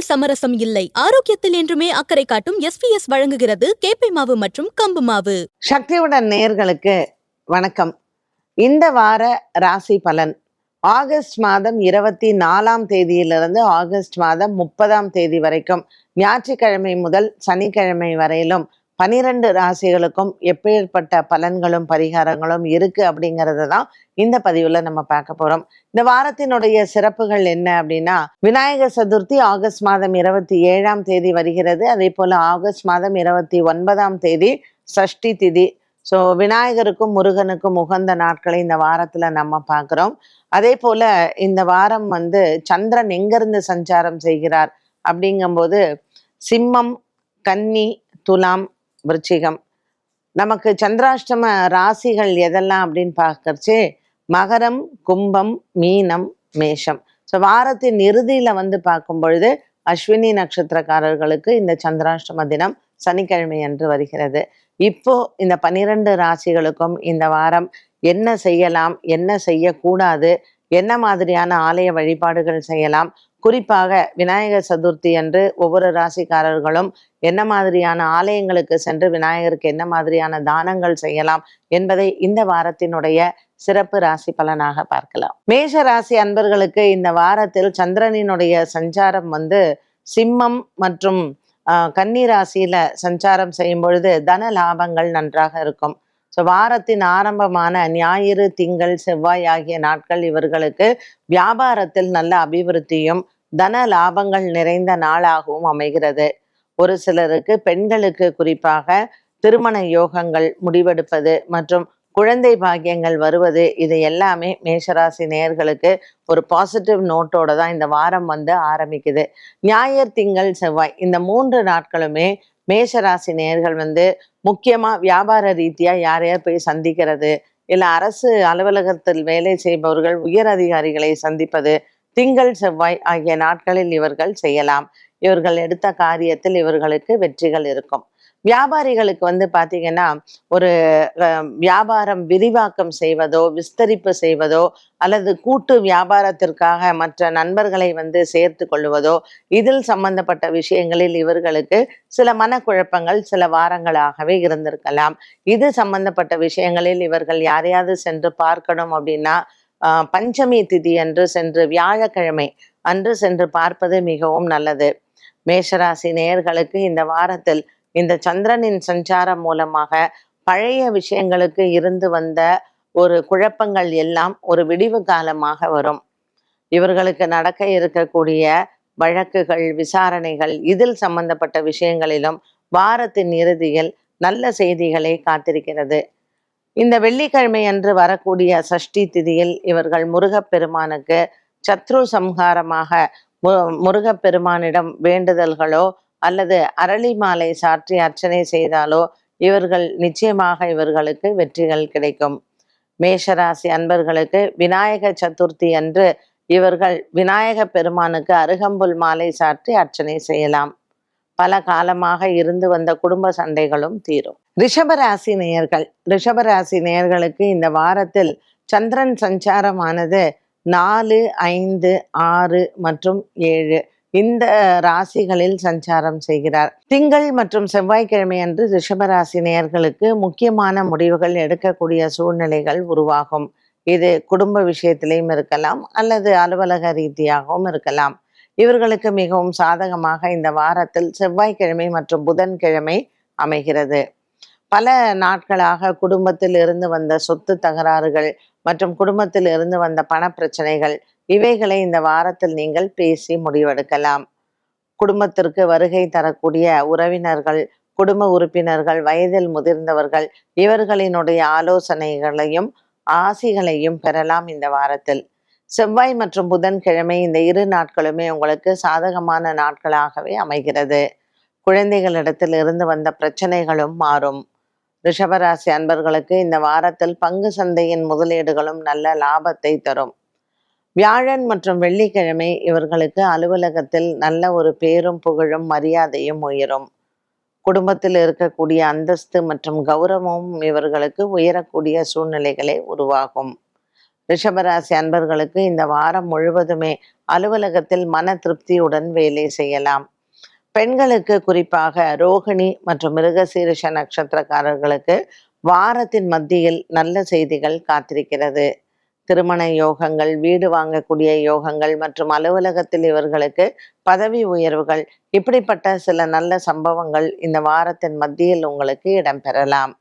உணவில் சமரசம் இல்லை. ஆரோக்கியத்தில் என்றுமே அக்கறை காட்டும் எஸ்பிஎஸ் வழங்குகிறது கேப்பை மாவு மற்றும் கம்பு மாவு. சக்தியுடன் நேர்களுக்கு வணக்கம். இந்த வார ராசி பலன். ஆகஸ்ட் மாதம் இருபத்தி நாலாம் தேதியிலிருந்து ஆகஸ்ட் மாதம் முப்பதாம் தேதி வரைக்கும். ஞாயிற்றுக்கிழமை முதல் சனிக்கிழமை வரையிலும் பனிரெண்டு ராசிகளுக்கும் எப்பேற்பட்ட பலன்களும் பரிகாரங்களும் இருக்கு அப்படிங்கிறத தான் இந்த பதிவுல நம்ம பார்க்க போறோம். இந்த வாரத்தினுடைய சிறப்புகள் என்ன அப்படின்னா விநாயகர் சதுர்த்தி ஆகஸ்ட் மாதம் இருபத்தி ஏழாம் தேதி வருகிறது. அதே போல ஆகஸ்ட் மாதம் இருபத்தி ஒன்பதாம் தேதி சஷ்டி திதி. ஸோ விநாயகருக்கும் முருகனுக்கும் உகந்த நாட்களை இந்த வாரத்துல நம்ம பார்க்குறோம். அதே போல இந்த வாரம் வந்து சந்திரன் எங்கிருந்து சஞ்சாரம் செய்கிறார் அப்படிங்கும்போது சிம்மம் கன்னி துலாம் விருச்சிகம். நமக்கு சந்திராஷ்டம ராசிகள் எதெல்லாம் அப்படின்னு பார்க்கறச்சு மகரம் கும்பம் மீனம் மேஷம். ஸோ வாரத்தின் இறுதியில் வந்து பார்க்கும் பொழுது அஸ்வினி நட்சத்திரக்காரர்களுக்கு இந்த சந்திராஷ்டம தினம் சனிக்கிழமை அன்று வருகிறது. இப்போ இந்த பனிரெண்டு ராசிகளுக்கும் இந்த வாரம் என்ன செய்யலாம் என்ன செய்யக்கூடாது என்ன மாதிரியான ஆலய வழிபாடுகள் செய்யலாம் குறிப்பாக விநாயகர் சதுர்த்தி அன்று ஒவ்வொரு ராசிக்காரர்களும் என்ன மாதிரியான ஆலயங்களுக்கு சென்று விநாயகருக்கு என்ன மாதிரியான தானங்கள் செய்யலாம் என்பதை இந்த வாரத்தினுடைய சிறப்பு ராசி பலனாக பார்க்கலாம். மேஷ ராசி அன்பர்களுக்கு இந்த வாரத்தில் சந்திரனினுடைய சஞ்சாரம் வந்து சிம்மம் மற்றும் கன்னி ராசியில சஞ்சாரம் செய்யும் பொழுது தன லாபங்கள் நன்றாக இருக்கும். ஸோ வாரத்தின் ஆரம்பமான ஞாயிறு திங்கள் செவ்வாய் ஆகிய நாட்கள் இவர்களுக்கு வியாபாரத்தில் நல்ல அபிவிருத்தியும் தன லாபங்கள் நிறைந்த நாளாகவும் அமைகிறது. ஒரு சிலருக்கு பெண்களுக்கு குறிப்பாக திருமண யோகங்கள் முடிவெடுப்பது மற்றும் குழந்தை பாக்கியங்கள் வருவது இது எல்லாமே மேஷராசி நேயர்களுக்கு ஒரு பாசிட்டிவ் நோட்டோட தான் இந்த வாரம் வந்து ஆரம்பிக்குது. ஞாயிறு திங்கள் செவ்வாய் இந்த மூன்று நாட்களுமே மேஷராசி நேயர்கள் வந்து முக்கியமா வியாபார ரீதியா யாரையார் போய் சந்திக்கிறது இல்லை அரசு அலுவலகத்தில் வேலை செய்பவர்கள் உயர் அதிகாரிகளை சந்திப்பது திங்கள் செவ்வாய் ஆகிய நாட்களில் இவர்கள் செய்யலாம். இவர்கள் எடுத்த காரியத்தில் இவர்களுக்கு வெற்றிகள் இருக்கும். வியாபாரிகளுக்கு வந்து பார்த்தீங்கன்னா ஒரு வியாபாரம் விரிவாக்கம் செய்வதோ விஸ்தரிப்பு செய்வதோ அல்லது கூட்டு வியாபாரத்திற்காக மற்ற நண்பர்களை வந்து சேர்த்து கொள்வதோ இதில் சம்பந்தப்பட்ட விஷயங்களில் இவர்களுக்கு சில மனக்குழப்பங்கள் சில வாரங்களாகவே இருந்திருக்கலாம். இது சம்பந்தப்பட்ட விஷயங்களில் இவர்கள் யாரையாவது சென்று பார்க்கணும் அப்படின்னா பஞ்சமி திதி அன்று சென்று வியாழக்கிழமை அன்று சென்று பார்ப்பது மிகவும் நல்லது. மேஷராசி நேயர்களுக்கு இந்த வாரத்தில் இந்த சந்திரனின் சஞ்சாரம் மூலமாக பழைய விஷயங்களுக்கு இருந்து வந்த ஒரு குழப்பங்கள் எல்லாம் ஒரு விடிவு காலமாக வரும். இவர்களுக்கு நடக்க இருக்கக்கூடிய வழக்குகள் விசாரணைகள் இதில் சம்பந்தப்பட்ட விஷயங்களிலும் வாரத்தின் இறுதியில் நல்ல செய்திகளை காத்திருக்கிறது. இந்த வெள்ளிக்கிழமை அன்று வரக்கூடிய சஷ்டி திதியில் இவர்கள் முருகப்பெருமானுக்கு சத்ரு சம்ஹாரமாக முருகப்பெருமானிடம் வேண்டுதல்களோ அல்லது அரளி மாலை சாற்றி அர்ச்சனை செய்தாலோ இவர்கள் நிச்சயமாக இவர்களுக்கு வெற்றிகள் கிடைக்கும். மேஷராசி அன்பர்களுக்கு விநாயக சதுர்த்தி அன்று இவர்கள் விநாயக பெருமானுக்கு அருகம்புல் மாலை சாற்றி அர்ச்சனை செய்யலாம். பல காலமாக இருந்து வந்த குடும்ப சண்டைகளும் தீரும். ரிஷபராசி நேயர்கள் ரிஷபராசி நேயர்களுக்கு இந்த வாரத்தில் சந்திரன் சஞ்சாரமானது நாலு ஐந்து ஆறு மற்றும் ஏழு. இந்த ராசிகளில் சஞ்சாரம் செய்கிறார். திங்கள் மற்றும் செவ்வாய்க்கிழமை அன்று ரிஷபராசி நேயர்களுக்கு முக்கியமான முடிவுகள் எடுக்கக்கூடிய சூழ்நிலைகள் உருவாகும். இது குடும்ப விஷயத்திலையும் இருக்கலாம் அல்லது அலுவலக ரீதியாகவும் இருக்கலாம். இவர்களுக்கு மிகவும் சாதகமாக இந்த வாரத்தில் செவ்வாய்க்கிழமை மற்றும் புதன்கிழமை அமைகிறது. பல நாட்களாக குடும்பத்தில் இருந்து வந்த சொத்து தகராறுகள் மற்றும் குடும்பத்தில் இருந்து வந்த பண பிரச்சனைகள் இவைகளை இந்த வாரத்தில் நீங்கள் பேசி முடிவெடுக்கலாம். குடும்பத்திற்கு வருகை தரக்கூடிய உறவினர்கள் குடும்ப உறுப்பினர்கள் வயதில் முதிர்ந்தவர்கள் இவர்களினுடைய ஆலோசனைகளையும் ஆசிகளையும் பெறலாம் இந்த வாரத்தில். செவ்வாய் மற்றும் புதன்கிழமை இந்த இரு நாட்களுமே உங்களுக்கு சாதகமான நாட்களாகவே அமைகிறது. குழந்தைகளிடத்தில் இருந்து வந்த பிரச்சனைகளும் மாறும். ரிஷபராசி அன்பர்களுக்கு இந்த வாரத்தில் பங்கு சந்தையின் முதலீடுகளும் நல்ல லாபத்தை தரும். வியாழன் மற்றும் வெள்ளிக்கிழமை இவர்களுக்கு அலுவலகத்தில் நல்ல ஒரு பேரும் புகழும் மரியாதையும் உயரும். குடும்பத்தில் இருக்கக்கூடிய அந்தஸ்து மற்றும் கௌரவமும் இவர்களுக்கு உயரக்கூடிய சூழ்நிலைகளை உருவாகும். ரிஷபராசி அன்பர்களுக்கு இந்த வாரம் முழுவதுமே அலுவலகத்தில் மன திருப்தியுடன் வேலை செய்யலாம். பெண்களுக்கு குறிப்பாக ரோகிணி மற்றும் மிருகசீரிஷ நட்சத்திரக்காரர்களுக்கு வாரத்தின் மத்தியில் நல்ல செய்திகள் காத்திருக்கிறது. திருமண யோகங்கள் வீடு வாங்கக்கூடிய யோகங்கள் மற்றும் அலுவலகத்தில் இவர்களுக்கு பதவி உயர்வுகள் இப்படிப்பட்ட சில நல்ல சம்பவங்கள் இந்த வாரத்தின் மத்தியில் உங்களுக்கு இடம்பெறலாம்.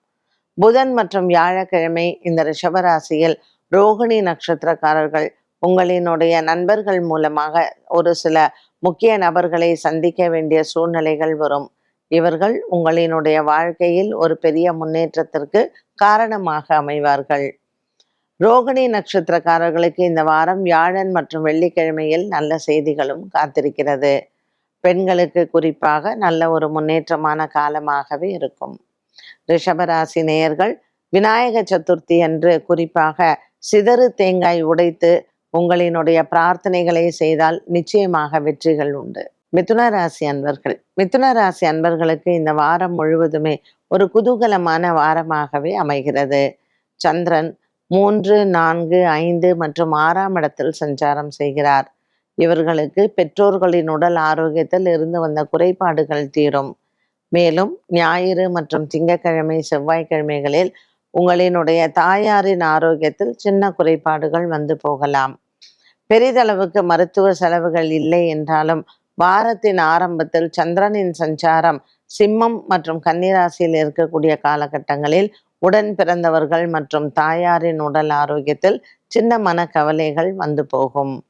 புதன் மற்றும் வியாழக்கிழமை இந்த ரிஷபராசியில் ரோகிணி நட்சத்திரக்காரர்கள் உங்களினுடைய நண்பர்கள் மூலமாக ஒரு சில முக்கிய நபர்களை சந்திக்க வேண்டிய சூழ்நிலைகள் வரும். இவர்கள் உங்களினுடைய வாழ்க்கையில் ஒரு பெரிய முன்னேற்றத்திற்கு காரணமாக அமைவார்கள். ரோகிணி நட்சத்திரக்காரர்களுக்கு இந்த வாரம் வியாழன் மற்றும் வெள்ளிக்கிழமையில் நல்ல செய்திகளும் காத்திருக்கிறது. பெண்களுக்கு குறிப்பாக நல்ல ஒரு முன்னேற்றமான காலமாகவே இருக்கும். ரிஷபராசி நேயர்கள் விநாயக சதுர்த்தி அன்று குறிப்பாக சிதறு தேங்காய் உடைத்து உங்களினுடைய பிரார்த்தனைகளை செய்தால் நிச்சயமாக வெற்றிகள் உண்டு. மிதுன ராசி அன்பர்கள். மிதுன ராசி அன்பர்களுக்கு இந்த வாரம் முழுவதுமே ஒரு குதூகலமான வாரமாகவே அமைகிறது. சந்திரன் மூன்று நான்கு ஐந்து மற்றும் ஆறாம் இடத்தில் சஞ்சாரம் செய்கிறார். இவர்களுக்கு பெற்றோர்களின் உடல் ஆரோக்கியத்தில் இருந்து வந்த குறைபாடுகள் தீரும். மேலும் ஞாயிறு மற்றும் திங்கக்கிழமை செவ்வாய்க்கிழமைகளில் உங்களினுடைய தாயாரின் ஆரோக்கியத்தில் சின்ன குறைபாடுகள் வந்து போகலாம். பெரிதளவுக்கு மருத்துவ செலவுகள் இல்லை என்றாலும் வாரத்தின் ஆரம்பத்தில் சந்திரனின் சஞ்சாரம் சிம்மம் மற்றும் கன்னிராசியில் இருக்கக்கூடிய காலகட்டங்களில் உடன் பிறந்தவர்கள் மற்றும் தாயாரின் உடல் ஆரோக்கியத்தில் சின்ன மன கவலைகள் வந்து போகும்.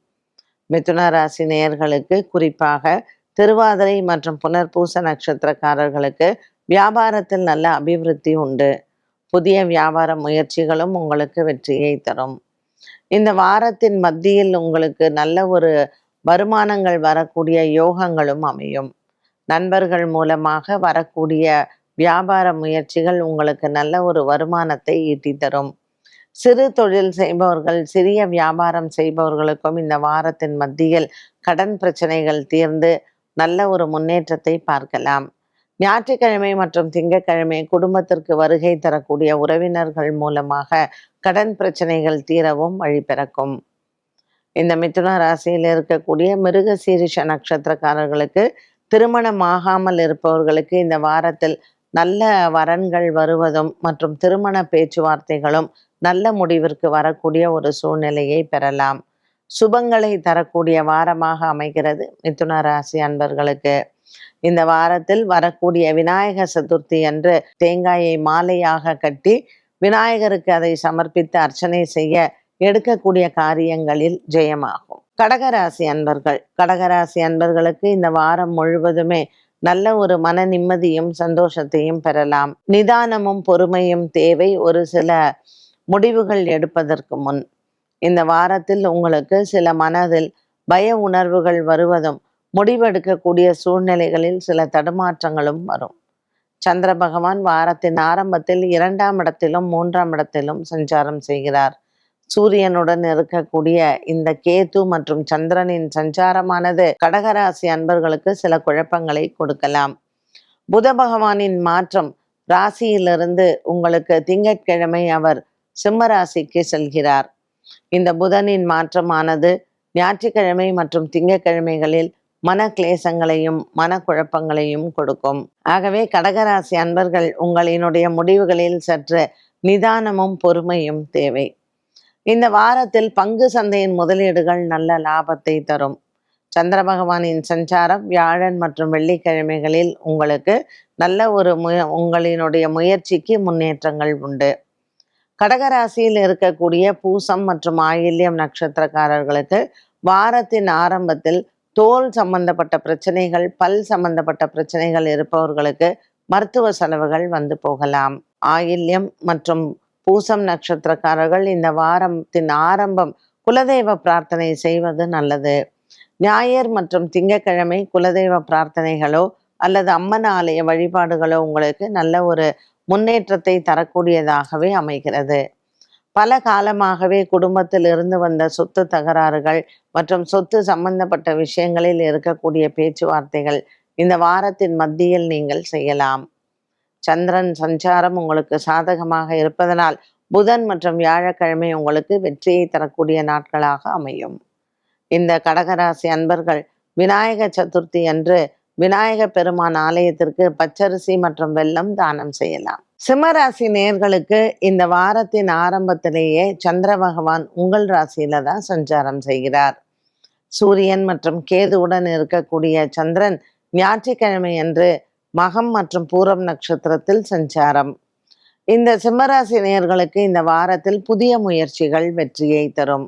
மிதுன ராசி நேயர்களுக்கு குறிப்பாக திருவாதிரை மற்றும் புனர்பூச நட்சத்திரக்காரர்களுக்கு வியாபாரத்தில் நல்ல அபிவிருத்தி உண்டு. புதிய வியாபார முயற்சிகளும் உங்களுக்கு வெற்றியை தரும். இந்த வாரத்தின் மத்தியில் உங்களுக்கு நல்ல ஒரு வருமானங்கள் வரக்கூடிய யோகங்களும் அமையும். நண்பர்கள் மூலமாக வரக்கூடிய வியாபார முயற்சிகள் உங்களுக்கு நல்ல ஒரு வருமானத்தை ஈட்டி தரும். சிறு தொழில் செய்பவர்கள் சிறிய வியாபாரம் செய்பவர்களுக்கும் இந்த வாரத்தின் மத்தியில் கடன் பிரச்சனைகள் தீர்ந்து நல்ல ஒரு முன்னேற்றத்தை பார்க்கலாம். ஞாயிற்றுக்கிழமை மற்றும் திங்கட்கிழமை குடும்பத்திற்கு வருகை தரக்கூடிய உறவினர்கள் மூலமாக கடன் பிரச்சனைகள் தீரவும் வழி பிறக்கும். இந்த மிதுன ராசியில் இருக்கக்கூடிய மிருக சீரிஷ நட்சத்திரக்காரர்களுக்கு திருமணம் ஆகாமல் இருப்பவர்களுக்கு இந்த வாரத்தில் நல்ல வரன்கள் வருவதும் மற்றும் திருமண பேச்சுவார்த்தைகளும் நல்ல முடிவிற்கு வரக்கூடிய ஒரு சூழ்நிலையை பெறலாம். சுபங்களை தரக்கூடிய வாரமாக அமைகிறது மிதுன ராசி அன்பர்களுக்கு. இந்த வாரத்தில் வரக்கூடிய விநாயக சதுர்த்தி அன்று தேங்காயை மாலையாக கட்டி விநாயகருக்கு அதை சமர்ப்பித்து அர்ச்சனை செய்ய எடுக்கக்கூடிய காரியங்களில் ஜெயமாகும். கடகராசி அன்பர்கள் கடகராசி அன்பர்களுக்கு இந்த வாரம் முழுவதுமே நல்ல ஒரு மன நிம்மதியும் சந்தோஷத்தையும் பெறலாம். நிதானமும் பொறுமையும் தேவை ஒரு சில முடிவுகள் எடுப்பதற்கு முன். இந்த வாரத்தில் உங்களுக்கு சில மனதில் பய உணர்வுகள் வருவதும் முடிவெடுக்கக்கூடிய சூழ்நிலைகளில் சில தடுமாற்றங்களும் வரும். சந்திர பகவான் வாரத்தின் ஆரம்பத்தில் இரண்டாம் இடத்திலும் மூன்றாம் இடத்திலும் சஞ்சாரம் செய்கிறார். சூரியனுடன் இருக்கக்கூடிய இந்த கேது மற்றும் சந்திரனின் சஞ்சாரமானது கடகராசி அன்பர்களுக்கு சில குழப்பங்களை கொடுக்கலாம். புத பகவானின் மாற்றம் ராசியிலிருந்து உங்களுக்கு திங்கட்கிழமை அவர் சிம்ம ராசிக்கு செல்கிறார். இந்த புதனின் மாற்றமானது ஞாயிற்றுக்கிழமை மற்றும் திங்கட்கிழமைகளில் மன கிளேசங்களையும் மனக்குழப்பங்களையும் கொடுக்கும். ஆகவே கடகராசி அன்பர்கள் உங்களினுடைய முடிவுகளில் சற்று நிதானமும் பொறுமையும் தேவை. இந்த வாரத்தில் பங்கு சந்தையின் முதலீடுகள் நல்ல லாபத்தை தரும். சந்திர பகவானின் சஞ்சாரம் வியாழன் மற்றும் வெள்ளிக்கிழமைகளில் உங்களுக்கு நல்ல ஒரு முய உங்களினுடைய முயற்சிக்கு முன்னேற்றங்கள் உண்டு. கடகராசியில் இருக்கக்கூடிய பூசம் மற்றும் ஆயில்யம் நட்சத்திரக்காரர்களுக்கு வாரத்தின் ஆரம்பத்தில் தோல் சம்பந்தப்பட்ட பிரச்சனைகள் பல் சம்பந்தப்பட்ட பிரச்சனைகள் இருப்பவர்களுக்கு மருத்துவ செலவுகள் வந்து போகலாம். ஆயில்யம் மற்றும் பூசம் நட்சத்திரக்காரர்கள் இந்த வாரத்தின் ஆரம்பம் குலதெய்வ பிரார்த்தனை செய்வது நல்லது. ஞாயிறு மற்றும் திங்கட்கிழமை குலதெய்வ பிரார்த்தனைகளோ அல்லது அம்மன் ஆலய வழிபாடுகளோ உங்களுக்கு நல்ல ஒரு முன்னேற்றத்தை தரக்கூடியதாகவே அமைகிறது. பல காலமாகவே குடும்பத்தில் இருந்து வந்த சொத்து தகராறுகள் மற்றும் சொத்து சம்பந்தப்பட்ட விஷயங்களில் இருக்கக்கூடிய பேச்சுவார்த்தைகள் இந்த வாரத்தின் மத்தியில் நீங்கள் செய்யலாம். சந்திரன் சஞ்சாரம் உங்களுக்கு சாதகமாக இருப்பதனால் புதன் மற்றும் வியாழக்கிழமை உங்களுக்கு வெற்றியை தரக்கூடிய நாட்களாக அமையும். இந்த கடகராசி அன்பர்கள் விநாயக சதுர்த்தி அன்று விநாயக பெருமான் ஆலயத்திற்கு பச்சரிசி மற்றும் வெல்லம் தானம் செய்யலாம். சிம்மராசி நேர்களுக்கு இந்த வாரத்தின் ஆரம்பத்திலேயே சந்திர பகவான் உங்கள் ராசியில தான் சஞ்சாரம் செய்கிறார். சூரியன் மற்றும் கேதுவுடன் இருக்கக்கூடிய சந்திரன் ஞாயிற்றுக்கிழமை அன்று மகம் மற்றும் பூரம் நட்சத்திரத்தில் சஞ்சாரம். இந்த சிம்மராசி நேயர்களுக்கு இந்த வாரத்தில் புதிய முயற்சிகள் வெற்றியை தரும்.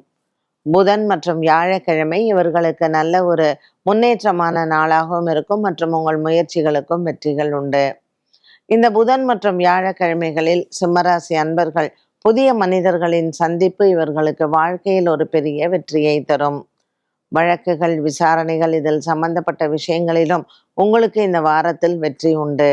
புதன் மற்றும் வியாழக்கிழமை இவர்களுக்கு நல்ல ஒரு முன்னேற்றமான நாளாகவும் இருக்கும் மற்றும் உங்கள் முயற்சிகளுக்கும் வெற்றிகள் உண்டு. இந்த புதன் மற்றும் வியாழக்கிழமைகளில் சிம்மராசி அன்பர்கள் புதிய மனிதர்களின் சந்திப்பு இவர்களுக்கு வாழ்க்கையில் ஒரு பெரிய வெற்றியை தரும். வழக்குகள் விசாரணைகள் இதில் சம்பந்தப்பட்ட விஷயங்களிலும் உங்களுக்கு இந்த வாரத்தில் வெற்றி உண்டு.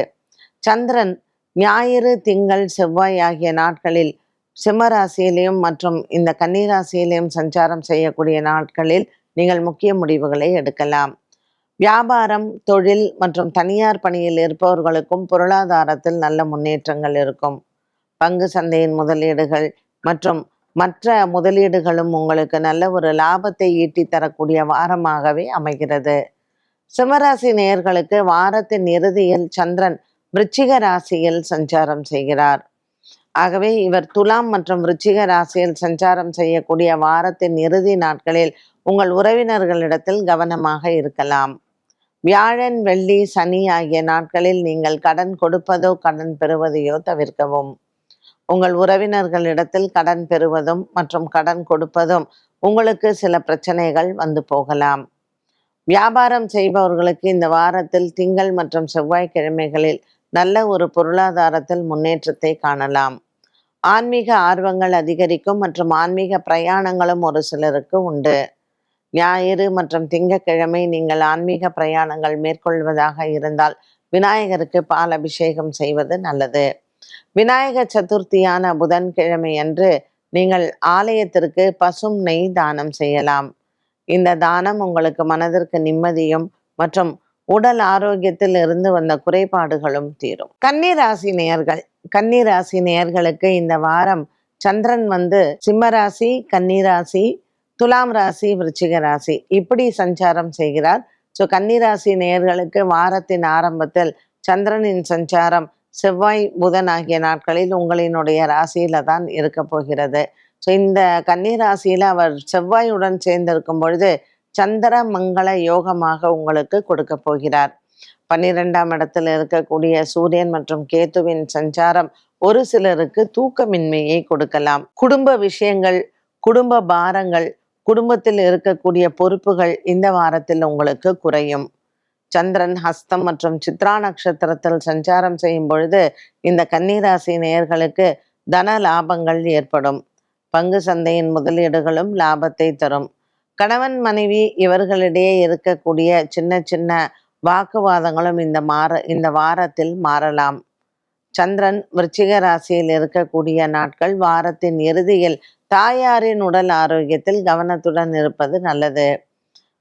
சந்திரன் ஞாயிறு திங்கள் செவ்வாய் ஆகிய நாட்களில் சிம்மராசியிலையும் மற்றும் இந்த கன்னிராசியிலையும் சஞ்சாரம் செய்யக்கூடிய நாட்களில் நீங்கள் முக்கிய முடிவுகளை எடுக்கலாம். வியாபாரம் தொழில் மற்றும் தனியார் பணியில் இருப்பவர்களுக்கும் பொருளாதாரத்தில் நல்ல முன்னேற்றங்கள் இருக்கும். பங்கு சந்தையின் முதலீடுகள் மற்றும் மற்ற முதலீடுகளும் உங்களுக்கு நல்ல ஒரு லாபத்தை ஈட்டி தரக்கூடிய வாரமாகவே அமைகிறது. சிம்மராசி நேயர்களுக்கு வாரத்தின் இறுதியில் சந்திரன் விருச்சிக ராசியில் சஞ்சாரம் செய்கிறார். ஆகவே இவர் துலாம் மற்றும் விருச்சிக ராசியில் சஞ்சாரம் செய்யக்கூடிய வாரத்தின் இறுதி நாட்களில் உங்கள் உறவினர்களிடத்தில் கவனமாக இருக்கலாம். வியாழன் வெள்ளி சனி ஆகிய நாட்களில் நீங்கள் கடன் கொடுப்பதோ கடன் பெறுவதையோ தவிர்க்கவும். உங்கள் உறவினர்களிடத்தில் கடன் பெறுவதும் மற்றும் கடன் கொடுப்பதும் உங்களுக்கு சில பிரச்சனைகள் வந்து போகலாம். வியாபாரம் செய்பவர்களுக்கு இந்த வாரத்தில் திங்கள் மற்றும் செவ்வாய்க்கிழமைகளில் நல்ல ஒரு பொருளாதாரத்தில் முன்னேற்றத்தை காணலாம். ஆன்மீக ஆர்வங்கள் அதிகரிக்கும் மற்றும் ஆன்மீக பிரயாணங்களும் ஒரு சிலருக்கு உண்டு. ஞாயிறு மற்றும் திங்கக்கிழமை நீங்கள் ஆன்மீக பிரயாணங்கள் மேற்கொள்வதாக இருந்தால் விநாயகருக்கு பால் அபிஷேகம் செய்வது நல்லது. விநாயகர் சதுர்த்தியான புதன்கிழமை அன்று நீங்கள் ஆலயத்திற்கு பசும் நெய் தானம் செய்யலாம். இந்த தானம் உங்களுக்கு மனதிற்கு நிம்மதியும் மற்றும் உடல் ஆரோக்கியத்தில் இருந்து வந்த குறைபாடுகளும் தீரும். கன்னிராசி நேயர்கள் கன்னிராசி நேயர்களுக்கு இந்த வாரம் சந்திரன் வந்து சிம்மராசி கன்னிராசி துலாம் ராசி விருச்சிக ராசி இப்படி சஞ்சாரம் செய்கிறார். ஸோ கன்னிராசி நேயர்களுக்கு வாரத்தின் ஆரம்பத்தில் சந்திரனின் சஞ்சாரம் செவ்வாய் புதன் ஆகிய நாட்களில் உங்களினுடைய ராசியில தான் இருக்க போகிறது. ஸோ இந்த கன்னிராசியில அவர் செவ்வாயுடன் சேர்ந்திருக்கும் பொழுது சந்திர மங்கள யோகமாக உங்களுக்கு கொடுக்க போகிறார். பன்னிரெண்டாம் இடத்தில் இருக்கக்கூடிய சூரியன் மற்றும் கேத்துவின் சஞ்சாரம் ஒரு சிலருக்கு தூக்கமின்மையை கொடுக்கலாம். குடும்ப விஷயங்கள் குடும்ப பாரங்கள் குடும்பத்தில் இருக்கக்கூடிய பொறுப்புகள் இந்த வாரத்தில் உங்களுக்கு குறையும். சந்திரன் ஹஸ்தம் மற்றும் சித்ரா நட்சத்திரத்தில் சஞ்சாரம் செய்யும் பொழுது இந்த கன்னிராசி நேயர்களுக்கு தன லாபங்கள் ஏற்படும். பங்கு சந்தையின் முதலீடுகளும் லாபத்தை தரும். கணவன் மனைவி இவர்களிடையே இருக்கக்கூடிய சின்ன சின்ன வாக்குவாதங்களும் இந்த மாற இந்த வாரத்தில் மாறலாம். சந்திரன் விருச்சிக ராசியில் இருக்கக்கூடிய நாட்கள் வாரத்தின் இறுதியில் தாயாரின் உடல் ஆரோக்கியத்தில் கவனத்துடன் இருப்பது நல்லது.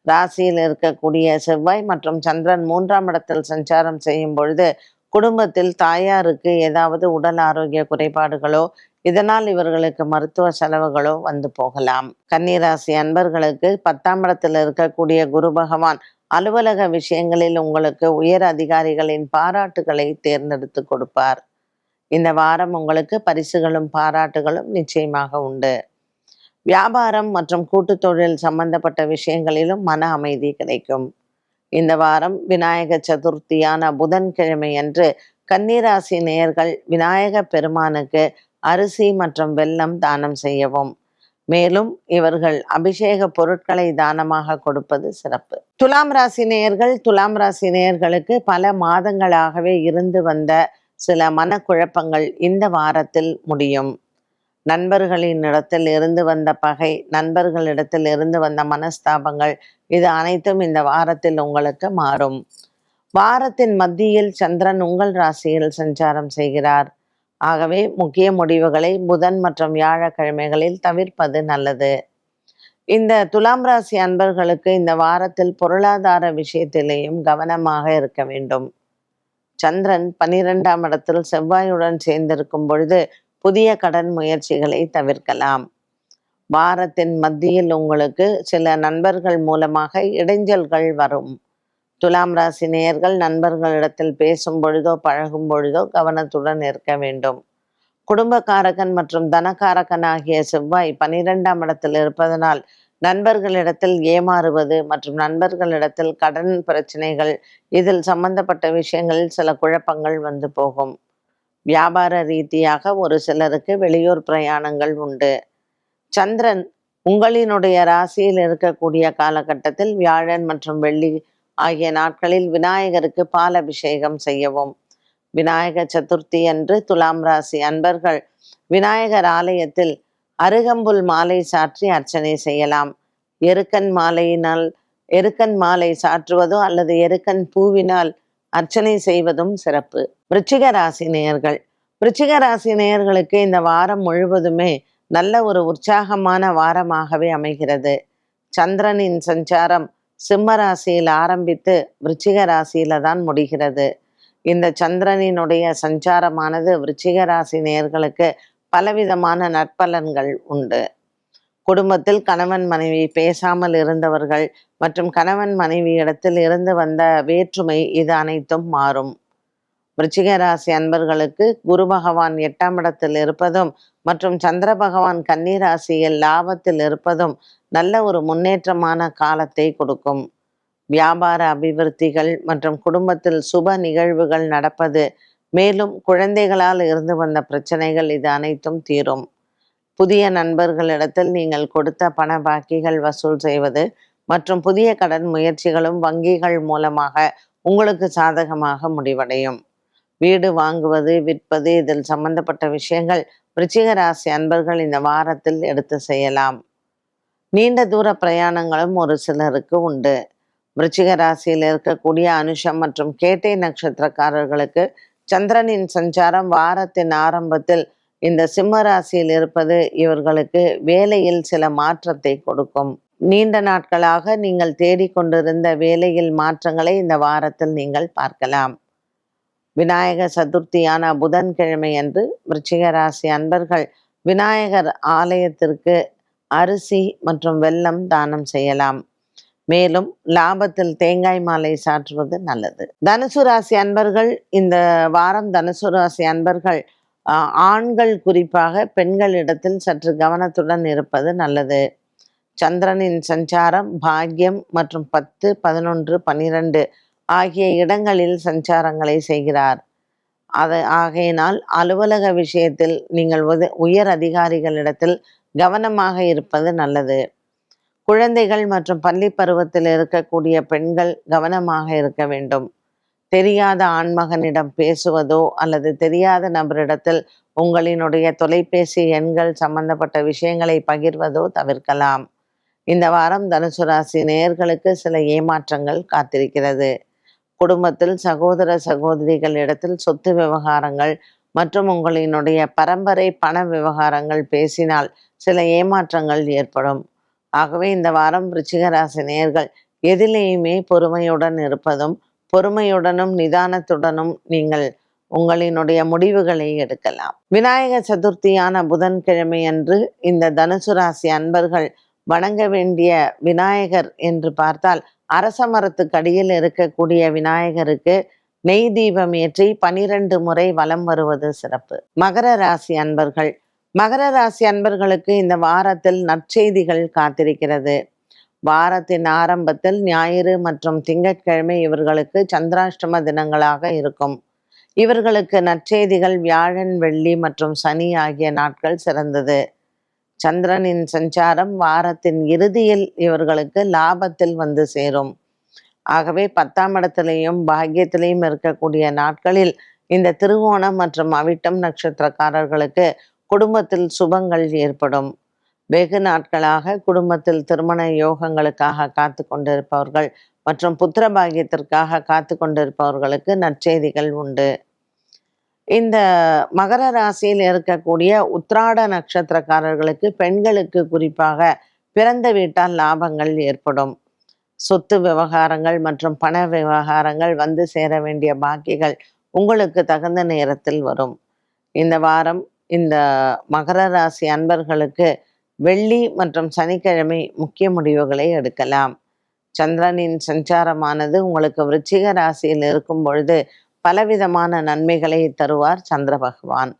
ராசியில் இருக்கக்கூடிய செவ்வாய் மற்றும் சந்திரன் மூன்றாம் இடத்தில் சஞ்சாரம் செய்யும் பொழுது குடும்பத்தில் தாயாருக்கு ஏதாவது உடல் ஆரோக்கிய குறைபாடுகளோ இதனால் இவர்களுக்கு மருத்துவ செலவுகளோ வந்து போகலாம். கன்னிராசி அன்பர்களுக்கு பத்தாம் இடத்தில் இருக்கக்கூடிய குரு பகவான் அலுவலக விஷயங்களில் உங்களுக்கு உயர் அதிகாரிகளின் பாராட்டுகளை தேர்ந்தெடுத்து கொடுப்பார். இந்த வாரம் உங்களுக்கு பரிசுகளும் பாராட்டுகளும் நிச்சயமாக உண்டு. வியாபாரம் மற்றும் கூட்டு தொழில் சம்பந்தப்பட்ட விஷயங்களிலும் மன அமைதி கிடைக்கும். இந்த வாரம் விநாயக சதுர்த்தியான புதன்கிழமை அன்று கன்னிராசி நேயர்கள் விநாயக பெருமானுக்கு அரிசி மற்றும் வெல்லம் தானம் செய்யவும். மேலும் இவர்கள் அபிஷேக பொருட்களை தானமாக கொடுப்பது சிறப்பு. துலாம் ராசி நேயர்கள் துலாம் ராசி நேயர்களுக்கு பல மாதங்களாகவே இருந்து வந்த சில மனக்குழப்பங்கள் இந்த வாரத்தில் முடியும். நண்பர்களின் இடத்தில் இருந்து வந்த பகை நண்பர்களிடத்தில் இருந்து வந்த மனஸ்தாபங்கள் இது அனைத்தும் இந்த வாரத்தில் உங்களுக்கு மாறும். வாரத்தின் மத்தியில் சந்திரன் உங்கள் ராசியில் சஞ்சாரம் செய்கிறார். ஆகவே முக்கிய முடிவுகளை புதன் மற்றும் வியாழக்கிழமைகளில் தவிர்ப்பது நல்லது. இந்த துலாம் ராசி அன்பர்களுக்கு இந்த வாரத்தில் பொருளாதார விஷயத்திலேயும் கவனமாக இருக்க வேண்டும். சந்திரன் பனிரெண்டாம் இடத்தில் செவ்வாயுடன் சேர்ந்திருக்கும் பொழுது புதிய கடன் முயற்சிகளை தவிர்க்கலாம். வாரத்தின் மத்தியில் உங்களுக்கு சில நண்பர்கள் மூலமாக இடைஞ்சல்கள் வரும். துலாம் ராசி நேயர்கள் நண்பர்களிடத்தில் பேசும் பொழுதோ பழகும் பொழுதோ கவனத்துடன் இருக்க வேண்டும். குடும்பக்காரகன் மற்றும் தனகாரகன் ஆகிய செவ்வாய் பனிரெண்டாம் இடத்தில் இருப்பதனால் நண்பர்களிடத்தில் ஏமாறுவது மற்றும் நண்பர்களிடத்தில் கடன் பிரச்சனைகள் இதில் சம்பந்தப்பட்ட விஷயங்களில் சில குழப்பங்கள் வந்து போகும். வியாபார ரீதியாக ஒரு சிலருக்கு வெளியூர் பிரயாணங்கள் உண்டு. சந்திரன் உங்களினுடைய ராசியில் இருக்கக்கூடிய காலகட்டத்தில் வியாழன் மற்றும் வெள்ளி ஆகிய நாட்களில் விநாயகருக்கு பால் அபிஷேகம் செய்யவும். விநாயகர் சதுர்த்தி அன்று துலாம் ராசி அன்பர்கள் விநாயகர் ஆலயத்தில் அருகம்புல் மாலை சாற்றி அர்ச்சனை செய்யலாம். எருக்கன் மாலையினால் எருக்கன் மாலை சாற்றுவதோ அல்லது எருக்கன் பூவினால் அர்ச்சனை செய்வதும் சிறப்பு. விருச்சிக ராசி நேயர்கள். விருச்சிக ராசி நேயர்களுக்கு இந்த வாரம் முழுவதுமே நல்ல ஒரு உற்சாகமான வாரமாகவே அமைகிறது. சந்திரனின் சஞ்சாரம் சிம்ம ராசியில் ஆரம்பித்து விருச்சிக ராசியில தான் முடிகிறது. இந்த சந்திரனினுடைய சஞ்சாரமானது விருச்சிக ராசி நேயர்களுக்கு பலவிதமான நற்பலன்கள் உண்டு. குடும்பத்தில் கணவன் மனைவி பேசாமல் இருந்தவர்கள் மற்றும் கணவன் மனைவி இடத்தில் இருந்து வந்த வேற்றுமை இது அனைத்தும் மாறும். விருச்சிக ராசி அன்பர்களுக்கு குரு பகவான் எட்டாம் இடத்தில் இருப்பதும் மற்றும் சந்திர பகவான் கன்னி ராசியில் லாபத்தில் இருப்பதும் நல்ல ஒரு முன்னேற்றமான காலத்தை கொடுக்கும். வியாபார அபிவிருத்திகள் மற்றும் குடும்பத்தில் சுப நிகழ்வுகள் நடப்பது மேலும் குழந்தைகளால் இருந்து வந்த பிரச்சனைகள் இது அனைத்தும் தீரும். புதிய நண்பர்களிடத்தில் நீங்கள் கொடுத்த பண பாக்கிகள் வசூல் செய்வது மற்றும் புதிய கடன் முயற்சிகளும் வங்கிகள் மூலமாக உங்களுக்கு சாதகமாக முடிவடையும். வீடு வாங்குவது விற்பது இதில் சம்பந்தப்பட்ட விஷயங்கள் விருச்சிக ராசி அன்பர்கள் இந்த வாரத்தில் எடுத்து செய்யலாம். நீண்ட தூர பிரயாணங்களும் ஒரு சிலருக்கு உண்டு. விருச்சிக ராசியில் இருக்கக்கூடிய அனுஷம் மற்றும் கேட்டை நட்சத்திரக்காரர்களுக்கு சந்திரனின் சஞ்சாரம் வாரத்தின் ஆரம்பத்தில் இந்த சிம்ம ராசியில் இருப்பது இவர்களுக்கு வேலையில் சில மாற்றத்தை கொடுக்கும். நீண்ட நாட்களாக நீங்கள் தேடிக்கொண்டிருந்த வேலையில் மாற்றங்களை இந்த வாரத்தில் நீங்கள் பார்க்கலாம். விநாயக சதுர்த்தியான புதன்கிழமை அன்று விருச்சிக ராசி அன்பர்கள் விநாயகர் ஆலயத்திற்கு அரிசி மற்றும் வெல்லம் தானம் செய்யலாம். மேலும் லாபத்தில் தேங்காய் மாலை சாற்றுவது நல்லது. தனுசு ராசி அன்பர்கள் இந்த வாரம் தனுசு ராசி அன்பர்கள் ஆண்கள் குறிப்பாக பெண்களிடத்தில் சற்று கவனத்துடன் இருப்பது நல்லது. சந்திரனின் சஞ்சாரம் பாக்கியம் மற்றும் பத்து பதினொன்று பனிரெண்டு ஆகிய இடங்களில் சஞ்சாரங்களை செய்கிறார். அது ஆகையினால் அலுவலக விஷயத்தில் நீங்கள் உத- உயர் அதிகாரிகளிடத்தில் கவனமாக இருப்பது நல்லது. குழந்தைகள் மற்றும் பள்ளி பருவத்தில் இருக்கக்கூடிய பெண்கள் கவனமாக இருக்க வேண்டும். தெரியாத ஆண்மகனிடம் பேசுவதோ அல்லது தெரியாத நபரிடத்தில் உங்களினுடைய தொலைபேசி எண்கள் சம்பந்தப்பட்ட விஷயங்களை பகிர்வதோ தவிர்க்கலாம். இந்த வாரம் தனுசு ராசி நேயர்களுக்கு சில ஏமாற்றங்கள் காத்திருக்கிறது. குடும்பத்தில் சகோதர சகோதரிகள் இடத்தில் சொத்து விவகாரங்கள் மற்றும் உங்களினுடைய பரம்பரை பண விவகாரங்கள் பேசினால் சில ஏமாற்றங்கள் ஏற்படும். ஆகவே இந்த வாரம் ரிச்சிகராசி நேர்கள் எதிலேயுமே பொறுமையுடன் இருப்பதும் பொறுமையுடனும் நிதானத்துடனும் நீங்கள் உங்களினுடைய முடிவுகளை எடுக்கலாம். விநாயக சதுர்த்தியான புதன்கிழமை அன்று இந்த தனுசு ராசி அன்பர்கள் வணங்க வேண்டிய விநாயகர் என்று பார்த்தால் அரச மரத்துக்கடியில் இருக்கக்கூடிய விநாயகருக்கு நெய் தீபம் ஏற்றி பனிரெண்டு முறை வலம் வருவது சிறப்பு. மகர ராசி அன்பர்கள் மகர ராசி அன்பர்களுக்கு இந்த வாரத்தில் நற்செய்திகள் காத்திருக்கிறது. வாரத்தின் ஆரம்பத்தில் ஞாயிறு மற்றும் திங்கட்கிழமை இவர்களுக்கு சந்திராஷ்டம தினங்களாக இருக்கும். இவர்களுக்கு நற்செய்திகள் வியாழன் வெள்ளி மற்றும் சனி ஆகிய நாட்கள் சிறந்தது. சந்திரனின் சஞ்சாரம் வாரத்தின் இறுதியில் இவர்களுக்கு லாபத்தில் வந்து சேரும். ஆகவே பத்தாம் இடத்திலையும் பாக்கியத்திலையும் இருக்கக்கூடிய நாட்களில் இந்த திருவோணம் மற்றும் அவிட்டம் நட்சத்திரக்காரர்களுக்கு குடும்பத்தில் சுபங்கள் ஏற்படும். வெகு நாட்களாக குடும்பத்தில் திருமண யோகங்களுக்காக காத்து கொண்டிருப்பவர்கள் மற்றும் புத்திர பாகியத்திற்காக காத்து கொண்டிருப்பவர்களுக்கு நற்செய்திகள் உண்டு. இந்த மகர ராசியில் இருக்கக்கூடிய உத்ராட நட்சத்திரக்காரர்களுக்கு பெண்களுக்கு குறிப்பாக பிறந்த வீட்டால் லாபங்கள் ஏற்படும். சொத்து விவகாரங்கள் மற்றும் பண விவகாரங்கள் வந்து சேர வேண்டிய பாக்கிகள் உங்களுக்கு தகுந்த நேரத்தில் வரும். இந்த வாரம் இந்த மகர ராசி அன்பர்களுக்கு வெள்ளி மற்றும் சனிக்கிழமை முக்கிய முடிவுகளை எடுக்கலாம். சந்திரனின் சஞ்சாரமானது உங்களுக்கு விருச்சிக ராசியில் இருக்கும் பொழுது பலவிதமான நன்மைகளை தருவார் சந்திர பகவான்.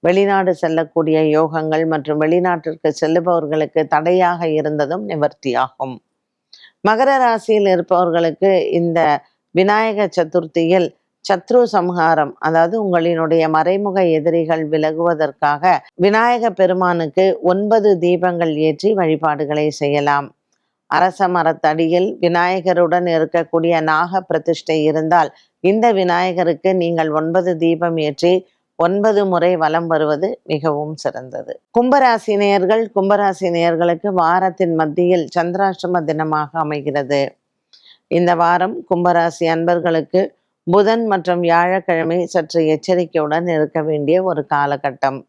வெளிநாடு செல்லக்கூடிய யோகங்கள் மற்றும் வெளிநாட்டிற்கு செல்லுபவர்களுக்கு தடையாக இருந்ததும் நிவர்த்தியாகும். மகர ராசியில் இருப்பவர்களுக்கு இந்த விநாயக சதுர்த்தியில் சத்ரு சம்ஹாரம் அதாவது உங்களினுடைய மறைமுக எதிரிகள் விலகுவதற்காக விநாயக பெருமானுக்கு ஒன்பது தீபங்கள் ஏற்றி வழிபாடுகளை செய்யலாம். அரச மரத்தடியில் விநாயகருடன் இருக்கக்கூடிய நாக பிரதிஷ்டை இருந்தால் இந்த விநாயகருக்கு நீங்கள் ஒன்பது தீபம் ஏற்றி ஒன்பது முறை வலம் வருவது மிகவும் சிறந்தது. கும்பராசி நேயர்கள் கும்பராசி நேயர்களுக்கு வாரத்தின் மத்தியில் சந்திராஷ்டம தினமாக அமைகிறது. இந்த வாரம் கும்பராசி அன்பர்களுக்கு புதன் மற்றும் வியாழக்கிழமை சற்று எச்சரிக்கையுடன் இருக்க வேண்டிய ஒரு காலகட்டம்.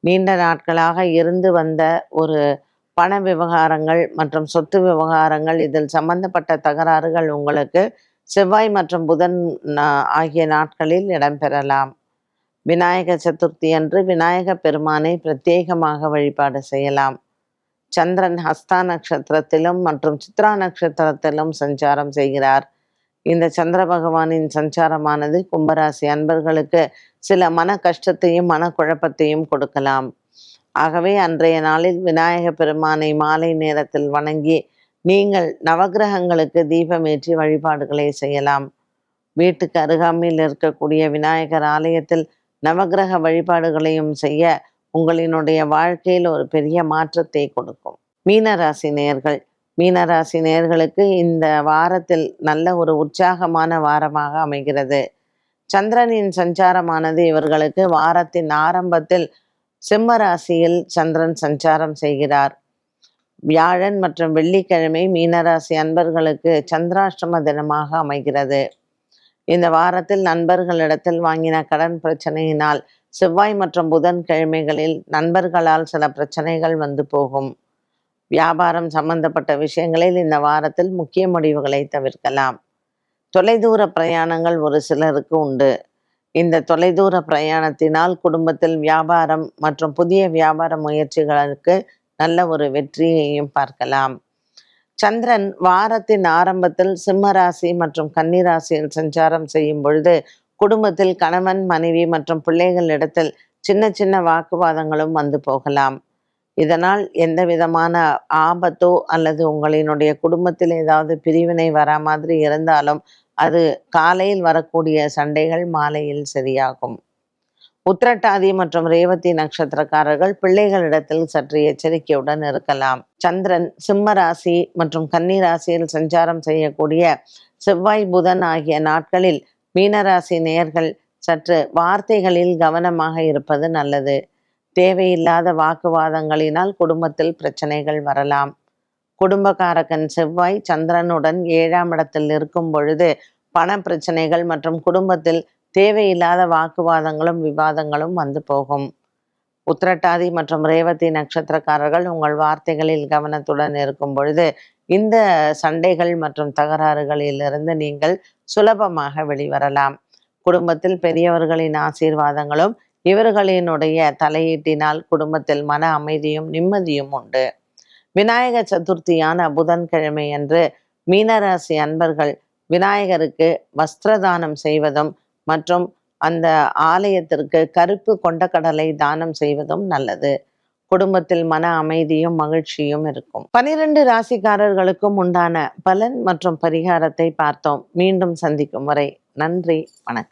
நீண்ட நாட்களாக இருந்து வந்த ஒரு பண விவகாரங்கள் மற்றும் சொத்து விவகாரங்கள் இதில் சம்பந்தப்பட்ட தகராறுகள் உங்களுக்கு செவ்வாய் மற்றும் புதன் நா- ஆகிய நாட்களில் இடம்பெறலாம். விநாயக சதுர்த்தி அன்று விநாயக பெருமானை பிரத்யேகமாக வழிபாடு செய்யலாம். சந்திரன் ஹஸ்தா நட்சத்திரத்திலும் மற்றும் சித்ரா நட்சத்திரத்திலும் சஞ்சாரம் செய்கிறார். இந்த சந்திர பகவானின் சஞ்சாரமானது கும்பராசி அன்பர்களுக்கு சில மன கஷ்டத்தையும் மனக்குழப்பத்தையும் கொடுக்கலாம். ஆகவே அன்றைய நாளில் விநாயக பெருமானை மாலை நேரத்தில் வணங்கி நீங்கள் நவக்கிரகங்களுக்கு தீபமேற்றி வழிபாடுகளை செய்யலாம். வீட்டுக்கு அருகாமையில் இருக்கக்கூடிய விநாயகர் ஆலயத்தில் நவக்கிரக வழிபாடுகளையும் செய்ய உங்களினுடைய வாழ்க்கையில் ஒரு பெரிய மாற்றத்தை கொடுக்கும். மீனராசி நேயர்கள் மீனராசி நேயர்களுக்கு இந்த வாரத்தில் நல்ல ஒரு உற்சாகமான வாரமாக அமைகிறது. சந்திரனின் சஞ்சாரமானது இவர்களுக்கு வாரத்தின் ஆரம்பத்தில் சிம்ம ராசியில் சந்திரன் சஞ்சாரம் செய்கிறார். வியாழன் மற்றும் வெள்ளிக்கிழமை மீனராசி அன்பர்களுக்கு சந்திராஷ்டம தினமாக அமைகிறது. இந்த வாரத்தில் நண்பர்களிடத்தில் வாங்கின கடன் பிரச்சனையினால் செவ்வாய் மற்றும் புதன் கிழமைகளில் நண்பர்களால் சில பிரச்சனைகள் வந்து போகும். வியாபாரம் சம்பந்தப்பட்ட விஷயங்களில் இந்த வாரத்தில் முக்கிய முடிவுகளை தவிர்க்கலாம். தொலைதூர பிரயாணங்கள் ஒரு சிலருக்கு உண்டு. இந்த தொலைதூர பிரயாணத்தினால் குடும்பத்தில் வியாபாரம் மற்றும் புதிய வியாபார முயற்சிகளுக்கு நல்ல ஒரு வெற்றியையும் பார்க்கலாம். சந்திரன் வாரத்தின் ஆரம்பத்தில் சிம்மராசி மற்றும் கன்னிராசியில் சஞ்சாரம் செய்யும் பொழுது குடும்பத்தில் கணவன் மனைவி மற்றும் பிள்ளைகள் இடத்தில் சின்ன சின்ன வாக்குவாதங்களும் வந்து போகலாம். இதனால் எந்த விதமான ஆபத்தோ அல்லது உங்களினுடைய குடும்பத்தில் ஏதாவது பிரிவினை வரா மாதிரி இருந்தாலும் அது காலையில் வரக்கூடிய சண்டைகள் மாலையில் சரியாகும். உத்திரட்டாதி மற்றும் ரேவதி நட்சத்திரக்காரர்கள் பிள்ளைகளிடத்தில் சற்று எச்சரிக்கையுடன் இருக்கலாம். சந்திரன் சிம்ம ராசி மற்றும் கன்னி ராசியில் சஞ்சாரம் செய்யக்கூடிய செவ்வாய் புதன் ஆகிய நாட்களில் மீனராசி நேயர்கள் சற்று வார்த்தைகளில் கவனமாக இருப்பது நல்லது. தேவையில்லாத வாக்குவாதங்களினால் குடும்பத்தில் பிரச்சனைகள் வரலாம். குடும்பக்காரகன் செவ்வாய் சந்திரனுடன் ஏழாம் இடத்தில் இருக்கும் பொழுது பண பிரச்சனைகள் மற்றும் குடும்பத்தில் தேவையில்லாத வாக்குவாதங்களும் விவாதங்களும் வந்து போகும். உத்திரட்டாதி மற்றும் ரேவதி நட்சத்திரக்காரர்கள் உங்கள் வார்த்தைகளில் கவனத்துடன் இருக்கும் பொழுது இந்த சண்டைகள் மற்றும் தகராறுகளிலிருந்து நீங்கள் சுலபமாக வெளிவரலாம். குடும்பத்தில் பெரியவர்களின் ஆசீர்வாதங்களும் இவர்களினுடைய தலையீட்டினால் குடும்பத்தில் மன அமைதியும் நிம்மதியும் உண்டு. விநாயக சதுர்த்தியான புதன்கிழமை அன்று மீனராசி அன்பர்கள் விநாயகருக்கு வஸ்திரதானம் செய்வதும் மற்றும் அந்த ஆலயத்திற்கு கருப்பு கொண்டக்கடலை தானம் செய்வதும் நல்லது. குடும்பத்தில் மன அமைதியும் மகிழ்ச்சியும் இருக்கும். பனிரெண்டு ராசிக்காரர்களுக்கும் உண்டான பலன் மற்றும் பரிகாரத்தை பார்த்தோம். மீண்டும் சந்திக்கும் வரை நன்றி வணக்கம்.